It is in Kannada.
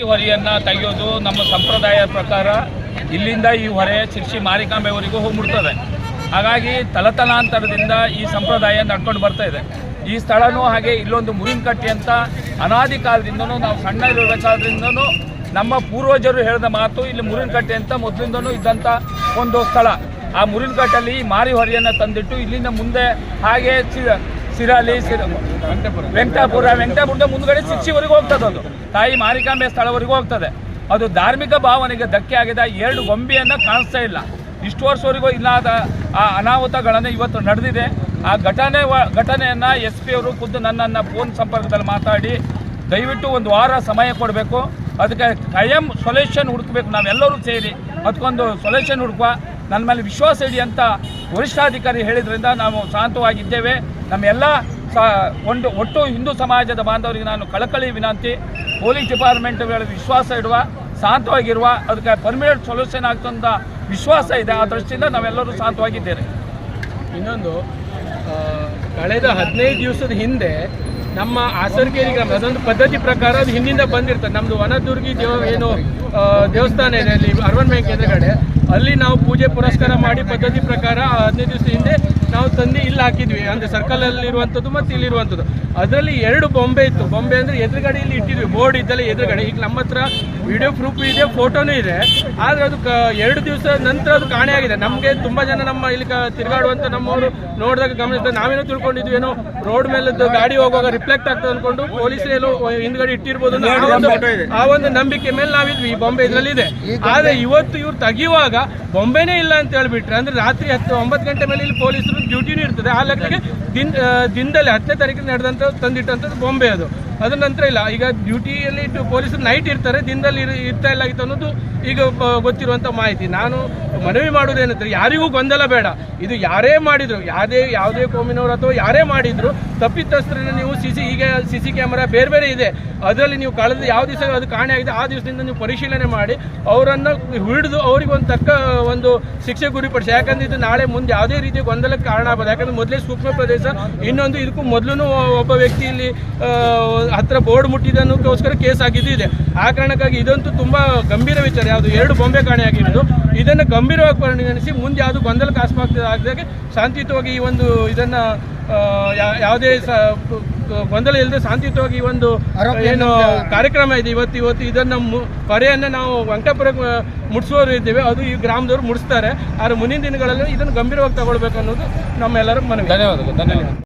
ಈ ಹೊರೆಯನ್ನು ತೆಗೆಯೋದು ನಮ್ಮ ಸಂಪ್ರದಾಯ ಪ್ರಕಾರ ಇಲ್ಲಿಂದ ಈ ಹೊರೆ ಶಿರ್ಷಿ ಮಾರಿಕಾಂಬೆವರೆಗೂ ಹೋಗ್ಬಿಡ್ತದೆ. ಹಾಗಾಗಿ ತಲತಲಾಂತರದಿಂದ ಈ ಸಂಪ್ರದಾಯ ನಡ್ಕೊಂಡು ಬರ್ತಾ ಇದೆ. ಈ ಸ್ಥಳನೂ ಹಾಗೆ ಇಲ್ಲೊಂದು ಮುರಿನಕಟ್ಟಿ ಅಂತ ಅನಾದಿ ಕಾಲದಿಂದನೂ ನಾವು ಸಣ್ಣ ಇರಬೇಕಾದ್ರಿಂದನೂ ನಮ್ಮ ಪೂರ್ವಜರು ಹೇಳಿದ ಮಾತು ಇಲ್ಲಿ ಮುರಿನಕಟ್ಟೆ ಅಂತ ಮೊದಲಿಂದನೂ ಇದ್ದಂಥ ಒಂದು ಸ್ಥಳ. ಆ ಮುರಿನಕಟ್ಟಲ್ಲಿ ಮಾರಿ ಹೊರೆಯನ್ನು ತಂದಿಟ್ಟು ಇಲ್ಲಿಂದ ಮುಂದೆ ಹಾಗೆ ಸಿರಾಲಿ, ಸಿರ ವೆಂಕಟಾಪುರ, ವೆಂಕಟಾಪುರದ ಮುಂದ್ಗಡೆ ಶಿಕ್ಷಿವರೆಗೂ ಹೋಗ್ತದೆ ಅದು. ತಾಯಿ ಮಾರಿಕಾಂಬೆ ಸ್ಥಳವರೆಗೂ ಹೋಗ್ತದೆ. ಅದು ಧಾರ್ಮಿಕ ಭಾವನೆಗೆ ಧಕ್ಕೆ ಆಗಿದೆ ಎರಡು ಗೊಂಬೆಯನ್ನು ಕಾಣಿಸ್ತಾ ಇಲ್ಲ. ಇಷ್ಟು ವರ್ಷವರೆಗೂ ಇಲ್ಲದ ಆ ಅನಾಹುತಗಳನ್ನು ಇವತ್ತು ನಡೆದಿದೆ. ಆ ಘಟನೆ ಘಟನೆಯನ್ನು ಎಸ್ ಪಿ ಅವರು ಖುದ್ದು ನನ್ನನ್ನು ಫೋನ್ ಸಂಪರ್ಕದಲ್ಲಿ ಮಾತಾಡಿ, ದಯವಿಟ್ಟು ಒಂದು ವಾರ ಸಮಯ ಕೊಡಬೇಕು. ಅದಕ್ಕೆ ಕಾಯಂ ಸೊಲ್ಯೂಷನ್ ಹುಡುಕಬೇಕು. ನಾವೆಲ್ಲರೂ ಸೇರಿ ಅದಕ್ಕೊಂದು ಸೊಲ್ಯೂಷನ್ ಹುಡುಕುವ. ನನ್ನ ಮೇಲೆ ವಿಶ್ವಾಸ ಇಡಿ ಅಂತ ವರಿಷ್ಠಾಧಿಕಾರಿ ಹೇಳಿದ್ರಿಂದ ನಾವು ಶಾಂತವಾಗಿದ್ದೇವೆ. ನಮ್ಮೆಲ್ಲ ಸಹ ಒಂದು ಒಟ್ಟು ಹಿಂದೂ ಸಮಾಜದ ಬಾಂಧವರಿಗೆ ನಾನು ಕಳಕಳಿ ವಿನಂತಿ, ಪೊಲೀಸ್ ಡಿಪಾರ್ಟ್ಮೆಂಟ್ ಮೇಲೆ ವಿಶ್ವಾಸ ಇಡುವ, ಶಾಂತವಾಗಿರುವ, ಅದಕ್ಕೆ ಪರ್ಮಿನೆಂಟ್ ಸೊಲ್ಯೂಷನ್ ಆಗ್ತಂತ ವಿಶ್ವಾಸ ಇದೆ. ಆ ದೃಷ್ಟಿಯಿಂದ ನಾವೆಲ್ಲರೂ ಶಾಂತವಾಗಿದ್ದೇವೆ. ಇನ್ನೊಂದು ಕಳೆದ ಹದಿನೈದು ದಿವಸದ ಹಿಂದೆ ನಮ್ಮ ಆಸರ್ಗೇರಿ ಗ್ರಾಮ, ಅದೊಂದು ಪದ್ಧತಿ ಪ್ರಕಾರ ಅದು ಹಿಂದಿಂದ ಬಂದಿರ್ತದೆ. ನಮ್ಮದು ವನದುರ್ಗಿ ದೇವ, ಏನು ದೇವಸ್ಥಾನ ಇದೆ ಅಲ್ಲಿ ಅರವನ್ ಬ್ಯಾಂಕ್ ಎದುರುಗಡೆ ಅಲ್ಲಿ ನಾವು ಪೂಜೆ ಪುರಸ್ಕಾರ ಮಾಡಿ ಪದ್ಧತಿ ಪ್ರಕಾರ ಹದಿನೈದು ದಿವಸ ಹಿಂದೆ ನಾವು ತಂದು ಇಲ್ಲಿ ಹಾಕಿದ್ವಿ. ಅಂದರೆ ಸರ್ಕಲಲ್ಲಿ ಇರುವಂಥದ್ದು ಮತ್ತು ಇಲ್ಲಿರುವಂಥದ್ದು ಅದರಲ್ಲಿ ಎರಡು ಬೊಂಬೆ ಇತ್ತು. ಬೊಂಬೆ ಅಂದರೆ ಎದುರುಗಡೆ ಇಲ್ಲಿ ಇಟ್ಟಿದ್ವಿ. ಬೋರ್ಡ್ ಇದ್ದಲ್ಲ ಎದುರುಗಡೆ. ಈಗ ನಮ್ಮ ಹತ್ರ ವಿಡಿಯೋ ಪ್ರೂಫ್ ಇದೆ ಫೋಟೋನೂ ಇದೆ. ಆದ್ರೆ ಅದು ಎರಡು ದಿವಸ ನಂತರ ಅದು ಕಾಣೆಯಾಗಿದೆ ನಮಗೆ ತುಂಬ ಜನ ನಮ್ಮ ಇಲ್ಲಿ ತಿರುಗಾಡುವಂತ ತಿರುಗಾಡುವಂಥ ನಮ್ಮವರು ನೋಡಿದಾಗ ಗಮನಿಸಿದ ನಾವೇನೋ ತಿಳ್ಕೊಂಡಿದ್ವಿ ಏನೋ ರೋಡ್ ಮೇಲದ್ದು ಗಾಡಿ ಹೋಗುವಾಗ ರಿಫ್ಲೆಕ್ಟ್ ಆಗ್ತದೆ ಅಂದ್ಕೊಂಡು ಪೊಲೀಸರು ಏನೋ ಹಿಂದ್ಗಡೆ ಇಟ್ಟಿರ್ಬೋದು ಆ ಒಂದು- ಆ ಒಂದು ನಂಬಿಕೆ ಮೇಲೆ ನಾವಿದ್ವಿ. ಈ ಬೊಂಬೆ ಇದರಲ್ಲಿ ಇದೆ. ಆದರೆ ಇವತ್ತು ಇವ್ರು ತೆಗಿಯುವಾಗ ಬೊಂಬೆನೇ ಇಲ್ಲ ಅಂತ ಹೇಳ್ಬಿಟ್ರೆ, ಅಂದ್ರೆ ರಾತ್ರಿ ಹತ್ತು, ಒಂಬತ್ತು ಗಂಟೆ ಮೇಲೆ ಇಲ್ಲಿ ಪೊಲೀಸರು ಡ್ಯೂಟಿನೂ ಇರ್ತದೆ ಆ ಲೆಕ್ಕಕ್ಕೆ ದಿನ ದಿನದಲ್ಲಿ ಹತ್ತನೇ ತಾರೀಕು ನಡೆದಂಥ ತಂದಿಟ್ಟಂಥದ್ದು ಬೊಂಬೆ ಅದು. ಅದ ನಂತರ ಇಲ್ಲ. ಈಗ ಡ್ಯೂಟಿಯಲ್ಲಿ ಇಟ್ಟು ಪೊಲೀಸರು ನೈಟ್ ಇರ್ತಾರೆ ದಿನದಲ್ಲಿ ಇರ್- ಇರ್ತಾ ಇಲ್ಲ ಆಗಿತ್ತು ಅನ್ನೋದು ಈಗ ಗೊತ್ತಿರುವಂಥ ಮಾಹಿತಿ. ನಾನು ಮನವಿ ಮಾಡೋದೇನಂದ್ರೆ ಯಾರಿಗೂ ಗೊಂದಲ ಬೇಡ. ಇದು ಯಾರೇ ಮಾಡಿದ್ರು ಯಾವುದೇ ಯಾವುದೇ ಕೋಮಿನವರು ಅಥವಾ ಯಾರೇ ಮಾಡಿದ್ರು ತಪ್ಪಿತಸ್ಥರನ್ನ ನೀವು ಸಿ ಸಿ ಈಗ ಸಿ ಸಿ ಕ್ಯಾಮರಾ ಬೇರೆ ಬೇರೆ ಇದೆ. ಅದರಲ್ಲಿ ನೀವು ಕಳೆದ ಯಾವ ದಿವಸ ಅದು ಕಾಣೆ ಆಗಿದೆ ಆ ದಿವಸದಿಂದ ನೀವು ಪರಿಶೀಲನೆ ಮಾಡಿ ಅವರನ್ನು ಹಿಡಿದು ಅವರಿಗೆ ಒಂದು ತಕ್ಕ ಒಂದು ಶಿಕ್ಷೆ ಗುರಿಪಡಿಸಿ. ಯಾಕಂದ್ರೆ ಇದು ನಾಳೆ ಮುಂದೆ ಯಾವುದೇ ರೀತಿಯ ಗೊಂದಲಕ್ಕೆ ಕಾರಣ ಆಗ್ಬೋದು ಯಾಕಂದ್ರೆ ಮೊದಲೇ ಸೂಕ್ಷ್ಮ ಪ್ರದೇಶ ಇನ್ನೊಂದು ಇದಕ್ಕೂ ಮೊದಲು ಒಬ್ಬ ವ್ಯಕ್ತಿ ಇಲ್ಲಿ ಆ, ಹತ್ರ ಬೋರ್ಡ್ ಮುಟ್ಟಿದ್ದಕ್ಕೋಸ್ಕರ ಕೇಸ್ ಆಗಿದ್ದು ಇದೆ. ಆ ಕಾರಣಕ್ಕಾಗಿ ಇದಂತೂ ತುಂಬಾ ಗಂಭೀರ ವಿಚಾರ. ಯಾವುದು ಎರಡು ಬೊಂಬೆ ಕಾಣೆಯಾಗಿರೋದು ಇದನ್ನು ಗಂಭೀರವಾಗಿ ಪರಿಗಣಿಸಿ ಮುಂದೆ ಯಾವುದು ಗೊಂದಲಕ್ಕೆ ಆಸ್ಪದ ಆಗದಾಗೆ ಶಾಂತಿಯುತವಾಗಿ ಈ ಒಂದು ಇದನ್ನ ಯಾವುದೇ ಗೊಂದಲ ಇಲ್ಲದೆ ಶಾಂತಿಯುತವಾಗಿ ಈ ಒಂದು ಏನು ಕಾರ್ಯಕ್ರಮ ಇದೆ ಇವತ್ತು ಇವತ್ತು ಇದನ್ನ ಪರೆಯನ್ನು ನಾವು ವೆಂಕಟಪುರ ಮುಟ್ಸೋರು ಇದ್ದೇವೆ. ಅದು ಈ ಗ್ರಾಮದವರು ಮುಡಿಸ್ತಾರೆ. ಆದ್ರೆ ಮುಂದಿನ ದಿನಗಳಲ್ಲಿ ಇದನ್ನು ಗಂಭೀರವಾಗಿ ತಗೊಳ್ಬೇಕು ಅನ್ನೋದು ನಮ್ಮೆಲ್ಲರ ಮನವಿ. ಧನ್ಯವಾದಗಳು ಧನ್ಯವಾದ